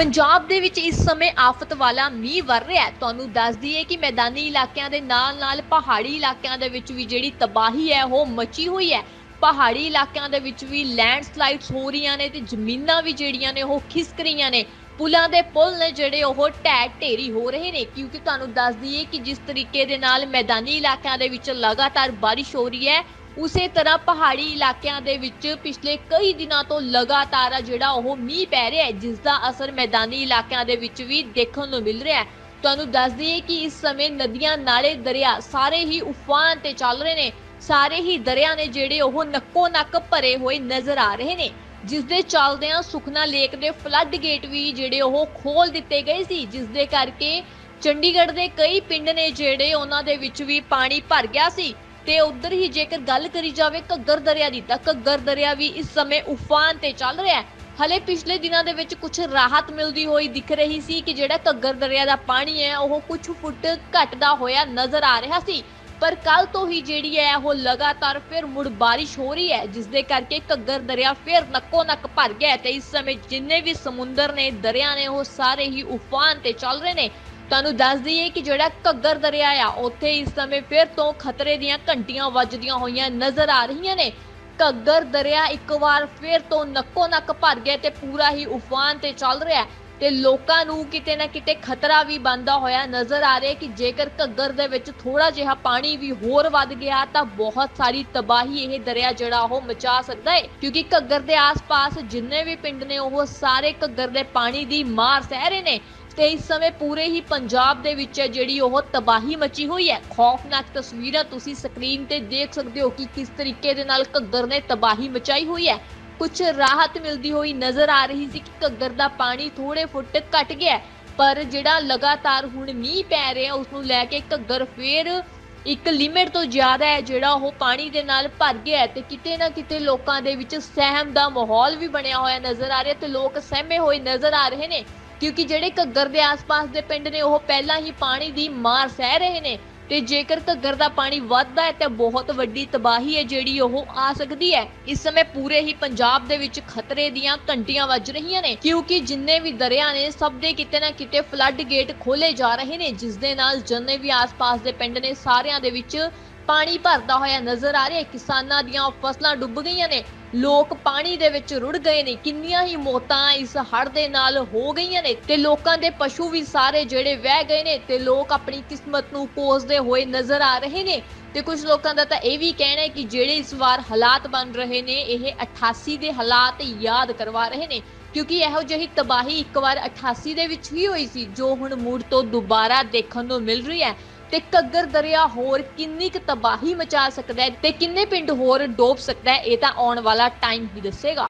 ਪੰਜਾਬ ਦੇ ਵਿੱਚ ਇਸ ਸਮੇਂ ਆਫਤ ਵਾਲਾ ਮੀਂਹ ਵਰ ਰਿਹਾ ਹੈ। ਤੁਹਾਨੂੰ ਦੱਸ ਦਈਏ ਕਿ ਮੈਦਾਨੀ ਇਲਾਕਿਆਂ ਦੇ ਨਾਲ-ਨਾਲ ਪਹਾੜੀ ਇਲਾਕਿਆਂ ਦੇ ਵਿੱਚ ਵੀ ਜਿਹੜੀ ਤਬਾਹੀ ਹੈ, ਉਹ ਮਚੀ ਹੋਈ ਹੈ। ਪਹਾੜੀ ਇਲਾਕਿਆਂ ਦੇ ਵਿੱਚ ਵੀ ਲੈਂਡਸਲਾਈਡਸ ਹੋ ਰਹੀਆਂ ਨੇ ਤੇ ਜ਼ਮੀਨਾਂ ਵੀ ਜਿਹੜੀਆਂ ਨੇ, ਉਹ ਖਿਸਕ ਰਹੀਆਂ ਨੇ। ਪੁਲਾਂ ਦੇ ਪੁਲ ਨੇ ਜਿਹੜੇ, ਉਹ ਢਹਿ ਢੇਰੀ ਹੋ ਰਹੇ ਨੇ। ਕਿਉਂਕਿ ਤੁਹਾਨੂੰ ਦੱਸ ਦਈਏ ਕਿ ਜਿਸ ਤਰੀਕੇ ਦੇ ਨਾਲ ਮੈਦਾਨੀ ਇਲਾਕਿਆਂ ਦੇ ਵਿੱਚ ਲਗਾਤਾਰ ਬਾਰਿਸ਼ ਹੋ ਰਹੀ ਹੈ ਉਸੇ ਤਰ੍ਹਾਂ ਪਹਾੜੀ ਇਲਾਕਿਆਂ ਦੇ ਵਿੱਚ ਪਿਛਲੇ ਕਈ ਦਿਨਾਂ ਤੋਂ ਲਗਾਤਾਰ ਜਿਹੜਾ ਉਹ ਮੀਂਹ ਪੈ ਰਿਹਾ ਹੈ ਜਿਸ ਦਾ ਅਸਰ ਮੈਦਾਨੀ ਇਲਾਕਿਆਂ ਦੇ ਵਿੱਚ ਵੀ ਦੇਖਣ ਨੂੰ ਮਿਲ ਰਿਹਾ ਹੈ। ਤੁਹਾਨੂੰ ਦੱਸ ਦਈਏ ਕਿ ਇਸ ਸਮੇਂ ਨਦੀਆਂ ਨਾਲੇ ਦਰਿਆ ਸਾਰੇ ਹੀ ਉਫਾਨ ਤੇ ਚੱਲ ਰਹੇ ਨੇ। ਸਾਰੇ ਹੀ ਦਰਿਆ ਨੇ ਜਿਹੜੇ ਉਹ ਨੱਕੋ ਨੱਕ ਭਰੇ ਹੋਏ ਨਜ਼ਰ ਆ ਰਹੇ ਨੇ ਜਿਸ ਦੇ ਚੱਲਦਿਆਂ ਸੁਖਨਾ ਲੇਕ ਦੇ ਫਲੱਡ ਗੇਟ ਵੀ ਜਿਹੜੇ ਉਹ ਖੋਲ ਦਿੱਤੇ ਗਏ ਸੀ ਜਿਸ ਦੇ ਕਰਕੇ ਚੰਡੀਗੜ੍ਹ ਦੇ ਕਈ ਪਿੰਡ ਨੇ ਜਿਹੜੇ ਉਹਨਾਂ ਦੇ ਵਿੱਚ ਵੀ ਪਾਣੀ ਭਰ ਗਿਆ ਸੀ। ਤੇ ਉਧਰ ਹੀ ਜੇਕਰ ਗੱਲ ਕਰੀ ਜਾਵੇ ਘੱਗਰ ਦਰਿਆ ਦੀ, ਤਾਂ ਘੱਗਰ ਦਰਿਆ ਵੀ ਇਸ ਸਮੇਂ ਉਫਾਨ ਤੇ ਚੱਲ ਰਿਹਾ ਹੈ। ਹਲੇ ਪਿਛਲੇ ਦਿਨਾਂ ਦੇ ਵਿੱਚ ਕੁਝ ਰਾਹਤ ਮਿਲਦੀ ਹੋਈ ਦਿਖ ਰਹੀ ਸੀ ਕਿ ਜਿਹੜਾ ਘੱਗਰ ਦਰਿਆ ਦਾ ਪਾਣੀ ਹੈ, ਉਹ ਕੁਝ ਫੁੱਟ ਘਟਦਾ ਹੋਇਆ ਨਜ਼ਰ ਆ ਰਿਹਾ ਸੀ। ਪਰ ਕੱਲ ਤੋਂ ਹੀ ਜਿਹੜੀ ਹੈ, ਉਹ ਲਗਾਤਾਰ ਫਿਰ ਮੁੜ ਬਾਰਿਸ਼ ਹੋ ਰਹੀ ਹੈ, ਜਿਸ ਦੇ ਕਰਕੇ ਘੱਗਰ ਦਰਿਆ ਫਿਰ ਨੱਕੋ ਨੱਕ ਭਰ ਗਿਆ ਤੇ ਇਸ ਸਮੇਂ ਜਿੰਨੇ ਵੀ ਸਮੁੰਦਰ ਨੇ, ਦਰਿਆ ਨੇ, ਉਹ ਸਾਰੇ ਹੀ ਉਫਾਨ ਤੇ ਚੱਲ ਰਹੇ ਨੇ। ਤੁਹਾਨੂੰ ਦੱਸ ਦਈਏ ਕਿ ਜਿਹੜਾ ਘੱਗਰ ਦਰਿਆ ਆ, ਉੱਥੇ ਇਸ ਸਮੇਂ ਫਿਰ ਤੋਂ ਖਤਰੇ ਦੀਆਂ ਘੰਟੀਆਂ ਵੱਜਦੀਆਂ ਹੋਈਆਂ ਨਜ਼ਰ ਆ ਰਹੀਆਂ ਨੇ। ਘੱਗਰ ਦਰਿਆ ਇੱਕ ਵਾਰ ਫਿਰ ਤੋਂ ਨੱਕੋ ਨੱਕ ਭਰ ਗਿਆ ਤੇ ਪੂਰਾ ਹੀ ਉਫਾਨ ਤੇ ਚੱਲ ਰਿਹਾ। ਤੇ ਲੋਕਾਂ ਨੂੰ ਕਿਤੇ ਨਾ ਕਿਤੇ ਖਤਰਾ ਵੀ ਬੰਦਾ ਹੋਇਆ ਨਜ਼ਰ ਆ ਰਿਹਾ ਕਿ ਜੇਕਰ ਘੱਗਰ ਦੇ ਵਿੱਚ ਥੋੜਾ ਜਿਹਾ ਪਾਣੀ ਵੀ ਹੋਰ ਵੱਧ ਗਿਆ ਤਾਂ ਬਹੁਤ ਸਾਰੀ ਤਬਾਹੀ ਇਹ ਦਰਿਆ ਜਿਹੜਾ ਉਹ ਮਚਾ ਸਕਦਾ ਹੈ ਕਿਉਂਕਿ ਘੱਗਰ ਦੇ ਆਸ-ਪਾਸ ਜਿੰਨੇ ਵੀ ਪਿੰਡ ਨੇ ਉਹ ਸਾਰੇ ਘੱਗਰ ਦੇ ਪਾਣੀ ਦੀ ਮਾਰ ਸਹਿ ਰਹੇ ਨੇ। ਤੇ ਇਸ ਸਮੇਂ ਪੂਰੇ ਹੀ ਪੰਜਾਬ ਦੇ ਵਿੱਚ ਹੈ ਜਿਹੜੀ ਉਹ ਤਬਾਹੀ ਮਚੀ ਹੋਈ ਹੈ। ਖੌਫਨਾਕ ਤਸਵੀਰਾਂ ਤੁਸੀਂ ਸਕਰੀਨ ਤੇ ਦੇਖ ਸਕਦੇ ਹੋ ਕਿ ਕਿਸ ਤਰੀਕੇ ਦੇ ਨਾਲ ਘੱਗਰ ਨੇ ਤਬਾਹੀ ਮਚਾਈ ਹੋਈ ਹੈ। ਕੁਝ ਰਾਹਤ ਮਿਲਦੀ ਹੋਈ ਨਜ਼ਰ ਆ ਰਹੀ ਸੀ ਕਿ ਘੱਗਰ ਦਾ ਪਾਣੀ ਥੋੜੇ ਫੁੱਟ ਘਟ ਗਿਆ ਪਰ ਜਿਹੜਾ ਲਗਾਤਾਰ ਹੁਣ ਮੀਂਹ ਪੈ ਰਿਹਾ ਉਸ ਨੂੰ ਲੈ ਕੇ ਘੱਗਰ ਫੇਰ ਇੱਕ ਲਿਮਿਟ ਤੋਂ ਜ਼ਿਆਦਾ ਹੈ, ਜਿਹੜਾ ਉਹ ਪਾਣੀ ਦੇ ਨਾਲ ਭਰ ਗਿਆ ਤੇ ਕਿਤੇ ਨਾ ਕਿਤੇ ਲੋਕਾਂ ਦੇ ਵਿੱਚ ਸਹਿਮ ਦਾ ਮਾਹੌਲ ਵੀ ਬਣਿਆ ਹੋਇਆ ਨਜ਼ਰ ਆ ਰਿਹਾ ਤੇ ਲੋਕ ਸਹਿਮੇ ਹੋਏ ਨਜ਼ਰ ਆ ਰਹੇ ਨੇ। ਕਿਉਂਕਿ ਜਿਹੜੇ ਘੱਗਰ ਦੇ ਆਸ-ਪਾਸ ਦੇ ਪਿੰਡ ਨੇ, ਉਹ ਪਹਿਲਾਂ ਹੀ ਪਾਣੀ ਦੀ ਮਾਰ ਸਹਿ ਰਹੇ ਨੇ ਤੇ ਜੇਕਰ ਘੱਗਰ ਦਾ ਪਾਣੀ ਵੱਧਦਾ ਹੈ ਤਾਂ ਬਹੁਤ ਵੱਡੀ ਤਬਾਹੀ ਹੈ ਜਿਹੜੀ ਉਹ ਆ ਸਕਦੀ ਹੈ। ਇਸ ਸਮੇਂ ਪੂਰੇ ਹੀ ਪੰਜਾਬ ਦੇ ਵਿੱਚ ਖਤਰੇ ਦੀਆਂ ਘੰਟੀਆਂ ਵੱਜ ਰਹੀਆਂ ਨੇ, ਕਿਉਂਕਿ ਜਿੰਨੇ ਵੀ ਦਰਿਆ ਨੇ, ਸਭ ਦੇ ਕਿਤੇ ਨਾ ਕਿਤੇ ਫਲੱਡ ਗੇਟ ਖੋਲੇ ਜਾ ਰਹੇ ਨੇ, ਜਿਸ ਦੇ ਨਾਲ ਜਿੰਨੇ ਵੀ ਆਸ-ਪਾਸ ਦੇ ਪਿੰਡ ਨੇ, ਸਾਰਿਆਂ ਦੇ ਵਿੱਚ ਪਾਣੀ ਭਰਦਾ ਹੋਇਆ ਨਜ਼ਰ ਆ ਰਿਹਾ ਕਿਸਾਨਾਂ ਦੀਆਂ ਫਸਲਾਂ ਡੁੱਬ ਗਈਆਂ ਨੇ। ਲੋਕ ਪਾਣੀ ਦੇ ਵਿੱਚ ਰੁੜ ਗਏ ਨੇ। ਕਿੰਨੀਆਂ ਹੀ ਮੌਤਾਂ ਇਸ ਹੜ ਦੇ ਨਾਲ ਹੋ ਗਈਆਂ ਨੇ। ਤੇ ਲੋਕਾਂ ਦੇ ਪਸ਼ੂ ਵੀ ਸਾਰੇ ਜਿਹੜੇ ਵਹਿ ਗਏ ਨੇ ਤੇ ਲੋਕ ਆਪਣੀ ਕਿਸਮਤ ਨੂੰ ਕੋਸਦੇ ਹੋਏ ਨਜ਼ਰ ਆ ਰਹੇ ਨੇ। ਤੇ ਕੁਝ ਲੋਕਾਂ ਦਾ ਤਾਂ ਇਹ ਵੀ ਕਹਿਣਾ ਹੈ ਕਿ ਜਿਹੜੇ ਇਸ ਵਾਰ ਹਾਲਾਤ ਬਣ ਰਹੇ ਨੇ, ਇਹ 88 ਦੇ ਹਾਲਾਤ ਯਾਦ ਕਰਵਾ ਰਹੇ ਨੇ। ਕਿਉਂਕਿ ਇਹੋ ਜਿਹੀ ਤਬਾਹੀ ਇੱਕ ਵਾਰ 88 ਦੇ ਵਿੱਚ ਹੀ ਹੋਈ ਸੀ, ਜੋ ਹੁਣ ਮੁੜ ਤੋਂ ਦੁਬਾਰਾ ਦੇਖਣ ਨੂੰ ਮਿਲ ਰਹੀ ਹੈ। ਤੇ ਘੱਗਰ ਦਰਿਆ ਹੋਰ ਕਿੰਨੀ ਕੁ ਤਬਾਹੀ ਮਚਾ ਸਕਦਾ ਹੈ ਤੇ ਕਿੰਨੇ ਪਿੰਡ ਹੋਰ ਡੋਬ ਸਕਦਾ ਹੈ, ਇਹ ਤਾਂ ਆਉਣ ਵਾਲਾ ਟਾਈਮ ਹੀ ਦੱਸੇਗਾ।